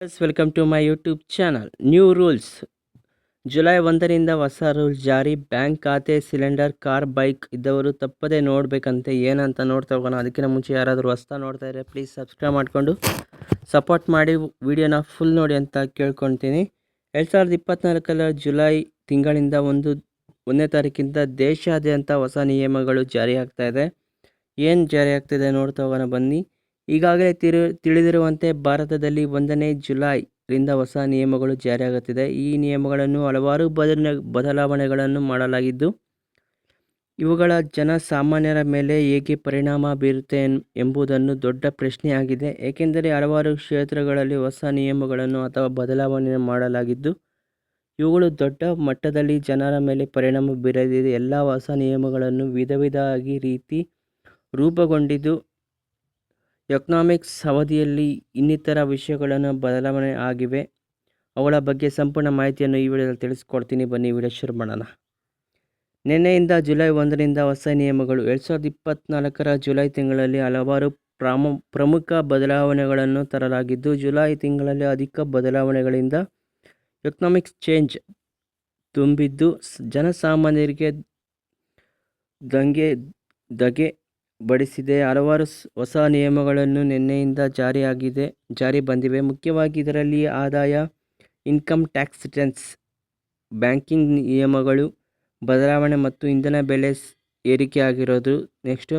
Welcome to my YouTube channel new rules July ಒಂದರಿಂದ ಹೊಸ rules ಜಾರಿ. ಬ್ಯಾಂಕ್ ಖಾತೆ ಸಿಲಿಂಡರ್ ಕಾರ್ ಬೈಕ್ ಇದ್ದವರು ತಪ್ಪದೇ ನೋಡಬೇಕಂತೆ. ಏನಂತ ನೋಡ್ತಾ ಹೋಗೋಣ. ಅದಕ್ಕಿಂತ ಮುಂಚೆ ಯಾರಾದರೂ ಹೊಸ್ತಾ ನೋಡ್ತಾ ಇದ್ದರೆ ಪ್ಲೀಸ್ ಸಬ್ಸ್ಕ್ರೈಬ್ ಮಾಡಿಕೊಂಡು ಸಪೋರ್ಟ್ ಮಾಡಿ. ವಿಡಿಯೋನ ಫುಲ್ ನೋಡಿ ಅಂತ ಕೇಳ್ಕೊತೀನಿ ಎರಡು ಸಾವಿರದ ಇಪ್ಪತ್ತ್ನಾಲ್ಕರ ಜುಲೈ ತಿಂಗಳಿಂದ ಒಂದು, ಒಂದನೇ ತಾರೀಕಿಂದ ದೇಶಾದ್ಯಂತ ಹೊಸ ನಿಯಮಗಳು ಜಾರಿಯಾಗ್ತಾ ಇದೆ. ಏನು ಜಾರಿ ಆಗ್ತಿದೆ ನೋಡ್ತಾ ಹೋಗೋಣ ಬನ್ನಿ. ಈಗಾಗಲೇ ತಿರು, ತಿಳಿದಿರುವಂತೆ ಭಾರತದಲ್ಲಿ ಒಂದನೇ ಜುಲೈರಿಂದ ಹೊಸ ನಿಯಮಗಳು ಜಾರಿಯಾಗುತ್ತಿದೆ. ಈ ನಿಯಮಗಳನ್ನು ಹಲವಾರು ಬದಲ ಬದಲಾವಣೆಗಳನ್ನು ಮಾಡಲಾಗಿದ್ದು, ಇವುಗಳ ಜನಸಾಮಾನ್ಯರ ಮೇಲೆ ಹೇಗೆ ಪರಿಣಾಮ ಬೀರುತ್ತೆ ಎಂಬುದನ್ನು ದೊಡ್ಡ ಪ್ರಶ್ನೆಯಾಗಿದೆ. ಏಕೆಂದರೆ ಹಲವಾರು ಕ್ಷೇತ್ರಗಳಲ್ಲಿ ಹೊಸ ನಿಯಮಗಳನ್ನು ಅಥವಾ ಬದಲಾವಣೆ ಮಾಡಲಾಗಿದ್ದು, ಇವುಗಳು ದೊಡ್ಡ ಮಟ್ಟದಲ್ಲಿ ಜನರ ಮೇಲೆ ಪರಿಣಾಮ ಬೀರದಿದೆ. ಎಲ್ಲ ಹೊಸ ನಿಯಮಗಳನ್ನು ವಿಧ ವಿಧವಾಗಿ ರೀತಿ ರೂಪುಗೊಂಡಿದ್ದು ಎಕನಾಮಿಕ್ಸ್ ಅವಧಿಯಲ್ಲಿ ಇನ್ನಿತರ ವಿಷಯಗಳನ್ನು ಬದಲಾವಣೆ ಆಗಿವೆ. ಅವಳ ಬಗ್ಗೆ ಸಂಪೂರ್ಣ ಮಾಹಿತಿಯನ್ನು ಈ ವಿಡಿಯೋದಲ್ಲಿ ತಿಳಿಸ್ಕೊಡ್ತೀನಿ. ಬನ್ನಿ, ವಿಡಿಯೋ ಶುರು ಮಾಡೋಣ. ನಿನ್ನೆಯಿಂದ ಜುಲೈ ಒಂದರಿಂದ ಹೊಸ ನಿಯಮಗಳು. ಎರಡು ಸಾವಿರದ ಇಪ್ಪತ್ತ್ನಾಲ್ಕರ ಜುಲೈ ತಿಂಗಳಲ್ಲಿ ಹಲವಾರು ಪ್ರಾಮು, ಪ್ರಮುಖ ಬದಲಾವಣೆಗಳನ್ನು ತರಲಾಗಿದ್ದು, ಜುಲೈ ತಿಂಗಳಲ್ಲಿ ಅಧಿಕ ಬದಲಾವಣೆಗಳಿಂದ ಎಕನಾಮಿಕ್ಸ್ ಚೇಂಜ್ ತುಂಬಿದ್ದು ಜನಸಾಮಾನ್ಯರಿಗೆ ದಂಗೆ, ಧಗೆ ಬಡಿಸಿದೆ. ಹಲವಾರು ಹೊಸ ನಿಯಮಗಳನ್ನು ನಿನ್ನೆಯಿಂದ ಜಾರಿಯಾಗಿದೆ, ಜಾರಿ ಬಂದಿವೆ. ಮುಖ್ಯವಾಗಿ ಇದರಲ್ಲಿ ಆದಾಯ, ಇನ್ಕಮ್ ಟ್ಯಾಕ್ಸ್ ರಿಟರ್ನ್ಸ್, ಬ್ಯಾಂಕಿಂಗ್ ನಿಯಮಗಳು, ಬದಲಾವಣೆ ಮತ್ತು ಇಂಧನ ಬೆಲೆ ಏರಿಕೆ ಆಗಿರೋದು ನೆಕ್ಸ್ಟು,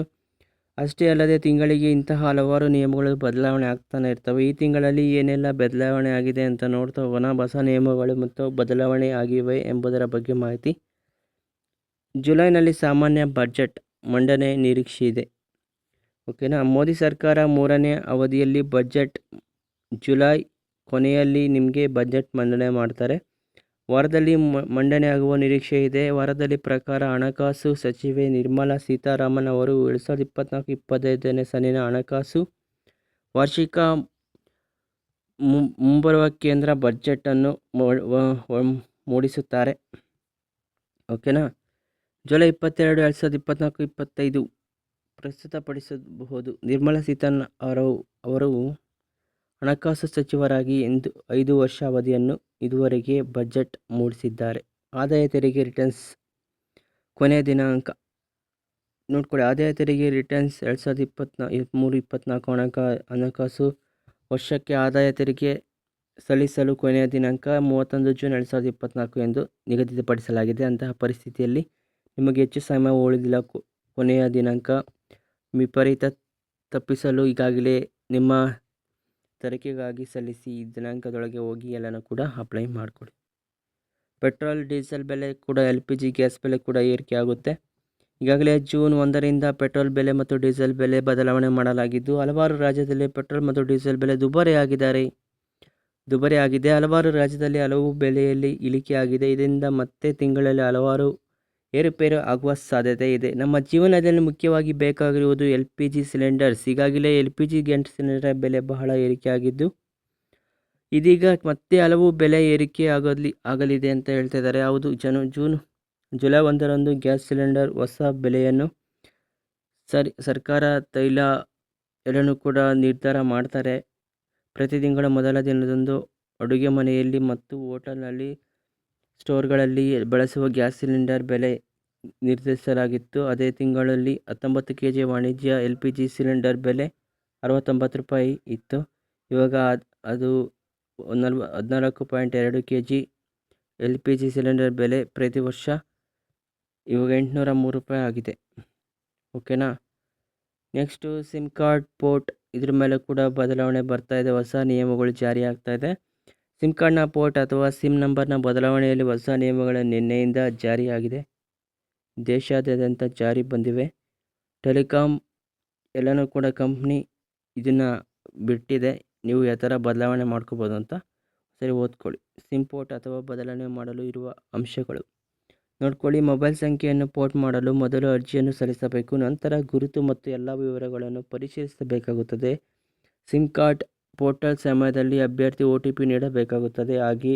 ಅಷ್ಟೇ ಅಲ್ಲದೆ ತಿಂಗಳಿಗೆ ಇಂತಹ ಹಲವಾರು ನಿಯಮಗಳು ಬದಲಾವಣೆ ಆಗ್ತಾನೆ ಇರ್ತವೆ. ಈ ತಿಂಗಳಲ್ಲಿ ಏನೆಲ್ಲ ಬದಲಾವಣೆ ಆಗಿದೆ ಅಂತ ನೋಡ್ತಾ ಹೋಗೋಣ. ಹೊಸ ನಿಯಮಗಳು ಮತ್ತು ಬದಲಾವಣೆ ಆಗಿವೆ ಎಂಬುದರ ಬಗ್ಗೆ ಮಾಹಿತಿ. ಜುಲೈನಲ್ಲಿ ಸಾಮಾನ್ಯ ಬಜೆಟ್ ಮಂಡನೆ ನಿರೀಕ್ಷೆ ಇದೆ. ಓಕೆನಾ? ಮೋದಿ ಸರ್ಕಾರ ಮೂರನೇ ಅವಧಿಯಲ್ಲಿ ಬಜೆಟ್ ಜುಲೈ ಕೊನೆಯಲ್ಲಿ ನಿಮಗೆ ಬಜೆಟ್ ಮಂಡನೆ ಮಾಡ್ತಾರೆ. ವಾರದಲ್ಲಿ ಮಂಡನೆ ಆಗುವ ನಿರೀಕ್ಷೆ ಇದೆ. ವಾರದಲ್ಲಿ ಪ್ರಕಾರ ಹಣಕಾಸು ಸಚಿವೆ ನಿರ್ಮಲಾ ಸೀತಾರಾಮನ್ ಅವರು ಎರಡು ಸಾವಿರದ ಇಪ್ಪತ್ತ್ನಾಲ್ಕು ಇಪ್ಪತ್ತೈದನೇ ಸಾಲಿನ ಹಣಕಾಸು ವಾರ್ಷಿಕ ಮುಂಬರುವ ಕೇಂದ್ರ ಬಜೆಟನ್ನು ಮೂಡಿಸುತ್ತಾರೆ. ಓಕೆನಾ? ಜುಲೈ ಇಪ್ಪತ್ತೆರಡು, ಎರಡು ಸಾವಿರದ ಇಪ್ಪತ್ತ್ನಾಲ್ಕು ಇಪ್ಪತ್ತೈದು ಪ್ರಸ್ತುತಪಡಿಸಬಹುದು. ನಿರ್ಮಲಾ ಸೀತಾರಾಮನ್ ಅವರು ಅವರು ಹಣಕಾಸು ಸಚಿವರಾಗಿ ಎಂದು ಐದು ವರ್ಷ ಅವಧಿಯನ್ನು ಇದುವರೆಗೆ ಬಜೆಟ್ ಮೂಡಿಸಿದ್ದಾರೆ. ಆದಾಯ ತೆರಿಗೆ ರಿಟರ್ನ್ಸ್ ಕೊನೆಯ ದಿನಾಂಕ, ನೋಡ್ಕೊಳ್ಳಿ. ಆದಾಯ ತೆರಿಗೆ ರಿಟರ್ನ್ಸ್ ಎರಡು ಸಾವಿರದ ಇಪ್ಪತ್ನಾ, ಮೂರು ಇಪ್ಪತ್ತ್ನಾಲ್ಕು ಹಣಕಾ, ಹಣಕಾಸು ವರ್ಷಕ್ಕೆ ಆದಾಯ ತೆರಿಗೆ ಸಲ್ಲಿಸಲು ಕೊನೆಯ ದಿನಾಂಕ ಮೂವತ್ತೊಂದು ಜೂನ್ ಎರಡು ಸಾವಿರದ ಇಪ್ಪತ್ತ್ನಾಲ್ಕು ಎಂದು ನಿಗದಿತಪಡಿಸಲಾಗಿದೆ. ಅಂತಹ ಪರಿಸ್ಥಿತಿಯಲ್ಲಿ ನಿಮಗೆ ಹೆಚ್ಚು ಸಮಯ ಉಳಿದಿಲ್ಲ. ಕೊನೆಯ ದಿನಾಂಕ. ವಿಪರೀತ ತಪ್ಪಿಸಲು ಈಗಾಗಲೇ ನಿಮ್ಮ ತರಕೆಗಾಗಿ ಸಲ್ಲಿಸಿ ದಿನಾಂಕದೊಳಗೆ ಹೋಗಿ ಎಲ್ಲನೂ ಕೂಡ ಅಪ್ಲೈ ಮಾಡಿಕೊಡಿ. ಪೆಟ್ರೋಲ್, ಡೀಸೆಲ್ ಬೆಲೆ ಕೂಡ, ಎಲ್ ಪಿ ಜಿ ಗ್ಯಾಸ್ ಬೆಲೆ ಕೂಡ ಏರಿಕೆ ಆಗುತ್ತೆ. ಈಗಾಗಲೇ ಜೂನ್ ಒಂದರಿಂದ ಪೆಟ್ರೋಲ್ ಬೆಲೆ ಮತ್ತು ಡೀಸೆಲ್ ಬೆಲೆ ಬದಲಾವಣೆ ಮಾಡಲಾಗಿದ್ದು, ಹಲವಾರು ರಾಜ್ಯದಲ್ಲಿ ಪೆಟ್ರೋಲ್ ಮತ್ತು ಡೀಸೆಲ್ ಬೆಲೆ ದುಬಾರಿ ಆಗಿದ್ದಾರೆ. ದುಬಾರಿ ಆಗಿದೆ. ಹಲವಾರು ರಾಜ್ಯದಲ್ಲಿ ಹಲವು ಬೆಲೆಯಲ್ಲಿ ಇಳಿಕೆಯಾಗಿದೆ. ಇದರಿಂದ ಮತ್ತೆ ತಿಂಗಳಲ್ಲಿ ಹಲವಾರು ಏರುಪೇರು ಆಗುವ ಸಾಧ್ಯತೆ ಇದೆ. ನಮ್ಮ ಜೀವನದಲ್ಲಿ ಮುಖ್ಯವಾಗಿ ಬೇಕಾಗಿರುವುದು ಎಲ್ ಪಿ ಜಿ ಸಿಲಿಂಡರ್ಸ್. ಈಗಾಗಲೇ L P G gas cylinder ಬೆಲೆ ಬಹಳ ಏರಿಕೆಯಾಗಿದ್ದು, ಇದೀಗ ಮತ್ತೆ ಹಲವು ಬೆಲೆ ಏರಿಕೆ ಆಗಲಿ, ಆಗಲಿದೆ ಅಂತ ಹೇಳ್ತಿದ್ದಾರೆ ಹೌದು, ಜನ, ಜೂನ್, ಜುಲೈ ಒಂದರಂದು ಗ್ಯಾಸ್ ಸಿಲಿಂಡರ್ ಹೊಸ ಬೆಲೆಯನ್ನು ಸರಿ, ಸರ್ಕಾರ ತೈಲ ಎಲ್ಲನೂ ಕೂಡ ನಿರ್ಧಾರ ಮಾಡ್ತಾರೆ. ಪ್ರತಿ ತಿಂಗಳ ಮೊದಲ ದಿನದಂದು ಅಡುಗೆ ಮನೆಯಲ್ಲಿ ಮತ್ತು ಹೋಟೆಲ್ನಲ್ಲಿ ಸ್ಟೋರ್ಗಳಲ್ಲಿ ಬಳಸುವ ಗ್ಯಾಸ್ ಸಿಲಿಂಡರ್ ಬೆಲೆ ನಿರ್ಧರಿಸಲಾಗಿತ್ತು. ಅದೇ ತಿಂಗಳಲ್ಲಿ ಹತ್ತೊಂಬತ್ತು ಕೆ ಜಿ ವಾಣಿಜ್ಯ ಎಲ್ ಪಿ ಜಿ ಸಿಲಿಂಡರ್ ಬೆಲೆ ಅರವತ್ತೊಂಬತ್ತು ರೂಪಾಯಿ ಇತ್ತು. ಇವಾಗ ಅದ್- ನಲ್ವ, ಹದಿನಾಲ್ಕು ಪಾಯಿಂಟ್ ಎರಡು K G L P G cylinder ಬೆಲೆ ಪ್ರತಿ ವರ್ಷ ಇವಾಗ ಎಂಟುನೂರ ಮೂರು ರೂಪಾಯಿ ಆಗಿದೆ. ಓಕೆನಾ? ನೆಕ್ಸ್ಟು ಸಿಮ್ ಕಾರ್ಡ್ ಪೋರ್ಟ್ ಇದ್ರ ಮೇಲೆ ಕೂಡ ಬದಲಾವಣೆ ಬರ್ತಾ ಇದೆ. ಹೊಸ ನಿಯಮಗಳು ಜಾರಿ ಆಗ್ತಾ ಇದೆ. ಸಿಮ್ ಕಾರ್ಡ್ನ ಪೋರ್ಟ್ ಅಥವಾ ಸಿಮ್ ನಂಬರ್ನ ಬದಲಾವಣೆಯಲ್ಲಿ ಹೊಸ ನಿಯಮಗಳು ನಿನ್ನೆಯಿಂದ ಜಾರಿಯಾಗಿದೆ. ದೇಶಾದ್ಯಂತ ಜಾರಿ ಬಂದಿವೆ. ಟೆಲಿಕಾಂ ಎಲ್ಲನೂ ಕೂಡ ಕಂಪ್ನಿ ಇದನ್ನು ಬಿಟ್ಟಿದೆ. ನೀವು ಯಾವ ಥರ ಬದಲಾವಣೆ ಮಾಡ್ಕೋಬೋದು ಅಂತ ಸರಿ ಓದ್ಕೊಳ್ಳಿ. ಸಿಮ್ ಪೋರ್ಟ್ ಅಥವಾ ಬದಲಾವಣೆ ಮಾಡಲು ಇರುವ ಅಂಶಗಳು. ನೋಡ್ಕೊಳ್ಳಿ, ಮೊಬೈಲ್ ಸಂಖ್ಯೆಯನ್ನು ಪೋರ್ಟ್ ಮಾಡಲು ಮೊದಲು ಅರ್ಜಿಯನ್ನು ಸಲ್ಲಿಸಬೇಕು, ನಂತರ ಗುರುತು ಮತ್ತು ಎಲ್ಲ ವಿವರಗಳನ್ನು ಪರಿಶೀಲಿಸಬೇಕಾಗುತ್ತದೆ. ಸಿಮ್ ಕಾರ್ಡ್ ಪೋರ್ಟಲ್ ಸಮಯದಲ್ಲಿ ಅಭ್ಯರ್ಥಿ ಒ ಟಿ ಪಿ ನೀಡಬೇಕಾಗುತ್ತದೆ. ಹಾಗೆ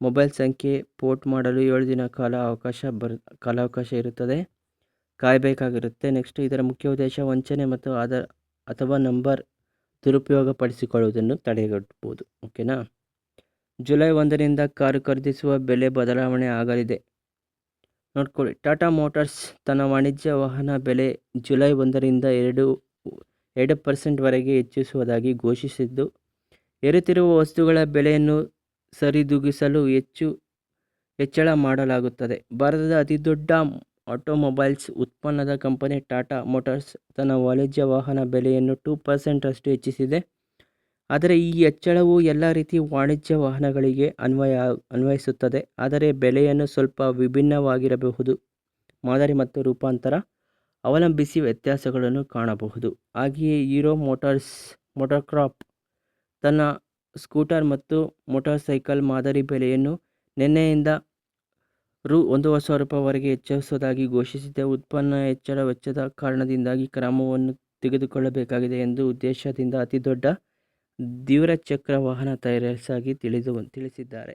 ಮೊಬೈಲ್ ಸಂಖ್ಯೆ ಪೋರ್ಟ್ ಮಾಡಲು ಏಳು ದಿನ ಕಾಲ ಅವಕಾಶ ಬರ್, ಕಾಲಾವಕಾಶ ಇರುತ್ತದೆ. ಕಾಯಬೇಕಾಗಿರುತ್ತೆ. ನೆಕ್ಸ್ಟ್ ಇದರ ಮುಖ್ಯ ಉದ್ದೇಶ ವಂಚನೆ ಮತ್ತು ಆಧಾರ್ ಅಥವಾ ನಂಬರ್ ದುರುಪಯೋಗಪಡಿಸಿಕೊಳ್ಳುವುದನ್ನು ತಡೆಗಟ್ಟಬಹುದು ಓಕೆನಾ? ಜುಲೈ ಒಂದರಿಂದ ಕಾರು ಖರೀದಿಸುವ ಬೆಲೆ ಬದಲಾವಣೆ ಆಗಲಿದೆ. ನೋಡ್ಕೊಳ್ಳಿ. ಟಾಟಾ ಮೋಟರ್ಸ್ ತನ್ನ ವಾಣಿಜ್ಯ ವಾಹನ ಬೆಲೆ ಜುಲೈ ಒಂದರಿಂದ ಎರಡು ಎರಡು ಪರ್ಸೆಂಟ್ವರೆಗೆ ಹೆಚ್ಚಿಸುವುದಾಗಿ ಘೋಷಿಸಿದ್ದು. ಏರುತ್ತಿರುವ ವಸ್ತುಗಳ ಬೆಲೆಯನ್ನು ಸರಿದೂಗಿಸಲು ಹೆಚ್ಚು ಹೆಚ್ಚಳ ಮಾಡಲಾಗುತ್ತದೆ. ಭಾರತದ ಅತಿದೊಡ್ಡ ಆಟೋಮೊಬೈಲ್ಸ್ ಉತ್ಪನ್ನದ ಕಂಪನಿ ಟಾಟಾ ಮೋಟಾರ್ಸ್ ತನ್ನ ವಾಣಿಜ್ಯ ವಾಹನ ಬೆಲೆಯನ್ನು ಟೂ ಪರ್ಸೆಂಟಷ್ಟು ಹೆಚ್ಚಿಸಿದೆ. ಆದರೆ ಈ ಹೆಚ್ಚಳವು ಎಲ್ಲ ರೀತಿ ವಾಣಿಜ್ಯ ವಾಹನಗಳಿಗೆ ಅನ್ವಯ, ಅನ್ವಯಿಸುತ್ತದೆ. ಆದರೆ ಬೆಲೆಯನ್ನು ಸ್ವಲ್ಪ ವಿಭಿನ್ನವಾಗಿರಬಹುದು. ಮಾದರಿ ಮತ್ತು ರೂಪಾಂತರ ಅವಲಂಬಿಸಿ ವ್ಯತ್ಯಾಸಗಳನ್ನು ಕಾಣಬಹುದು. ಹಾಗೆಯೇ ಹೀರೋ ಮೋಟಾರ್ಸ್ ಮೋಟೋಕ್ರಾಪ್ ತನ್ನ ಸ್ಕೂಟರ್ ಮತ್ತು ಮೋಟಾರ್ ಸೈಕಲ್ ಮಾದರಿ ಬೆಲೆಯನ್ನು ನಿನ್ನೆಯಿಂದ ರು ಒಂದೂವರೆ ಸಾವಿರ ರೂಪಾಯಿವರೆಗೆ ಹೆಚ್ಚಿಸುವುದಾಗಿ ಘೋಷಿಸಿದೆ. ಉತ್ಪನ್ನ ಹೆಚ್ಚಳ ವೆಚ್ಚದ ಕಾರಣದಿಂದಾಗಿ ಕ್ರಮವನ್ನು ತೆಗೆದುಕೊಳ್ಳಬೇಕಾಗಿದೆ ಎಂದು ಉದ್ದೇಶದಿಂದ ಅತಿದೊಡ್ಡ ದ್ವಿಚಕ್ರ ವಾಹನ ತಯಾರಿಸಾಗಿ ತಿಳಿದು ತಿಳಿಸಿದ್ದಾರೆ.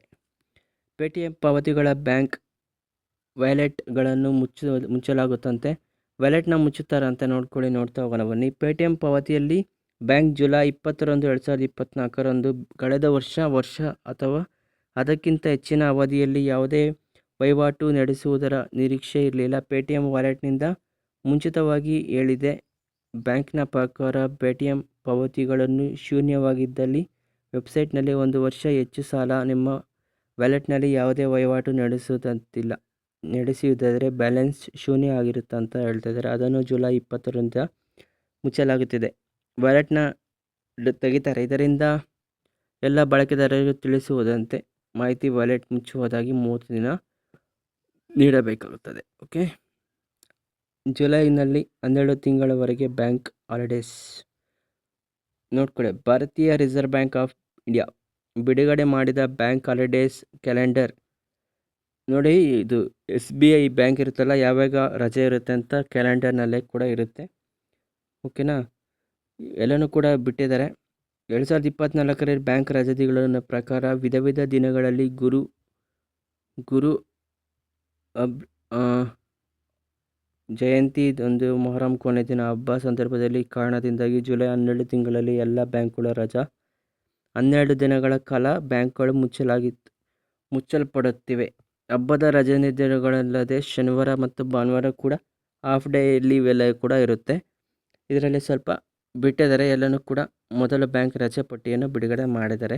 ಪೇಟಿಎಂ ಪಾವತಿಗಳ ಬ್ಯಾಂಕ್ ವ್ಯಾಲೆಟ್ಗಳನ್ನು ಮುಚ್ಚ, ಮುಚ್ಚಲಾಗುತ್ತಂತೆ. ವ್ಯಾಲೆಟ್ನ ಮುಚ್ಚುತ್ತಾರೆ ಅಂತ ನೋಡ್ಕೊಳ್ಳಿ, ನೋಡ್ತಾ ಹೋಗೋಣ. ಬನ್ನಿ. ಪೇಟಿಎಂ ಪಾವತಿಯಲ್ಲಿ ಬ್ಯಾಂಕ್ ಜುಲೈ ಇಪ್ಪತ್ತರಂದು, ಎರಡು ಸಾವಿರದ ಇಪ್ಪತ್ತ್ನಾಲ್ಕರಂದು ಕಳೆದ ವರ್ಷ ವರ್ಷ ಅಥವಾ ಅದಕ್ಕಿಂತ ಹೆಚ್ಚಿನ ಅವಧಿಯಲ್ಲಿ ಯಾವುದೇ ವಹಿವಾಟು ನಡೆಸುವುದರ ನಿರೀಕ್ಷೆ ಇರಲಿಲ್ಲ. ಪೇಟಿಎಂ ವ್ಯಾಲೆಟ್ನಿಂದ ಮುಂಚಿತವಾಗಿ ಹೇಳಿದೆ, ಬ್ಯಾಂಕ್ನ ಪ್ರಕಾರ ಪೇಟಿಎಂ ಪಾವತಿಗಳನ್ನು ಶೂನ್ಯವಾಗಿದ್ದಲ್ಲಿ ವೆಬ್ಸೈಟ್ನಲ್ಲಿ ಒಂದು ವರ್ಷ ಹೆಚ್ಚು ಸಾಲ ನಿಮ್ಮ ವ್ಯಾಲೆಟ್ನಲ್ಲಿ ಯಾವುದೇ ವಹಿವಾಟು ನಡೆಸುವುದಂತಿಲ್ಲ. ನಡೆಸುವುದಾದರೆ ಬ್ಯಾಲೆನ್ಸ್ ಶೂನ್ಯ ಆಗಿರುತ್ತೆ ಅಂತ ಹೇಳ್ತಾ ಇದ್ದಾರೆ ಅದನ್ನು ಜುಲೈ ಇಪ್ಪತ್ತರಿಂದ ಮುಚ್ಚಲಾಗುತ್ತಿದೆ. ವ್ಯಾಲೆಟ್ನ ತೆಗಿತಾರೆ. ಇದರಿಂದ ಎಲ್ಲ ಬಳಕೆದಾರರಿಗೆ ತಿಳಿಸುವುದಂತೆ ಮಾಹಿತಿ ವ್ಯಾಲೆಟ್ ಮುಚ್ಚುವುದಾಗಿ ಮೂವತ್ತು ದಿನ ನೀಡಬೇಕಾಗುತ್ತದೆ. ಓಕೆ? ಜುಲೈನಲ್ಲಿ ಹನ್ನೆರಡು ತಿಂಗಳವರೆಗೆ ಬ್ಯಾಂಕ್ ಹಾಲಿಡೇಸ್. ನೋಡ್ಕೊಳ್ಳಿ ಭಾರತೀಯ ರಿಸರ್ವ್ ಬ್ಯಾಂಕ್ ಆಫ್ ಇಂಡಿಯಾ ಬಿಡುಗಡೆ ಮಾಡಿದ ಬ್ಯಾಂಕ್ ಹಾಲಿಡೇಸ್ ಕ್ಯಾಲೆಂಡರ್ ನೋಡಿ, ಇದು ಎಸ್ ಬಿ ಐ ಬ್ಯಾಂಕ್ ಇರುತ್ತಲ್ಲ, ಯಾವಾಗ ರಜೆ ಇರುತ್ತೆ ಅಂತ ಕ್ಯಾಲೆಂಡರ್ನಲ್ಲೇ ಕೂಡ ಇರುತ್ತೆ. ಓಕೆನಾ? ಎಲ್ಲನೂ ಕೂಡ ಬಿಟ್ಟಿದ್ದಾರೆ. ಎರಡು ಸಾವಿರದ ಇಪ್ಪತ್ತ್ನಾಲ್ಕರ ಬ್ಯಾಂಕ್ ರಜೆಗಳನ್ನು ಪ್ರಕಾರ ವಿಧ ವಿಧ ದಿನಗಳಲ್ಲಿ ಗುರು ಗುರು ಅಬ್ ಜಯಂತಿ ಒಂದು ಮೊಹರಂ, ಕೊನೆ ದಿನ ಹಬ್ಬ ಸಂದರ್ಭದಲ್ಲಿ ಕಾರಣದಿಂದಾಗಿ ಜುಲೈ ಹನ್ನೆರಡು ತಿಂಗಳಲ್ಲಿ ಎಲ್ಲ ಬ್ಯಾಂಕ್ಗಳ ರಜಾ ಹನ್ನೆರಡು ದಿನಗಳ ಕಾಲ ಬ್ಯಾಂಕ್ಗಳು ಮುಚ್ಚಲಾಗಿತ್ತು ಮುಚ್ಚಲ್ಪಡುತ್ತಿವೆ. ಹಬ್ಬದ ರಜೆ ದಿನಗಳಲ್ಲದೆ ಶನಿವಾರ ಮತ್ತು ಭಾನುವಾರ ಕೂಡ ಹಾಫ್ ಡೇ ಲೀವ್ ಕೂಡ ಇರುತ್ತೆ. ಇದರಲ್ಲಿ ಸ್ವಲ್ಪ ಬಿಟ್ಟಿದ್ದಾರೆ. ಎಲ್ಲನೂ ಕೂಡ ಮೊದಲು ಬ್ಯಾಂಕ್ ರಜೆ ಪಟ್ಟಿಯನ್ನು ಬಿಡುಗಡೆ ಮಾಡಿದ್ದಾರೆ.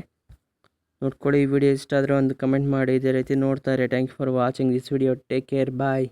ನೋಡ್ಕೊಳ್ಳಿ ಈ ವಿಡಿಯೋ ಇಷ್ಟ ಆದರೆ ಒಂದು ಕಮೆಂಟ್ ಮಾಡಿ. ಇದೇ ರೀತಿ ನೋಡ್ತಾರೆ. Thank you for watching this video take care bye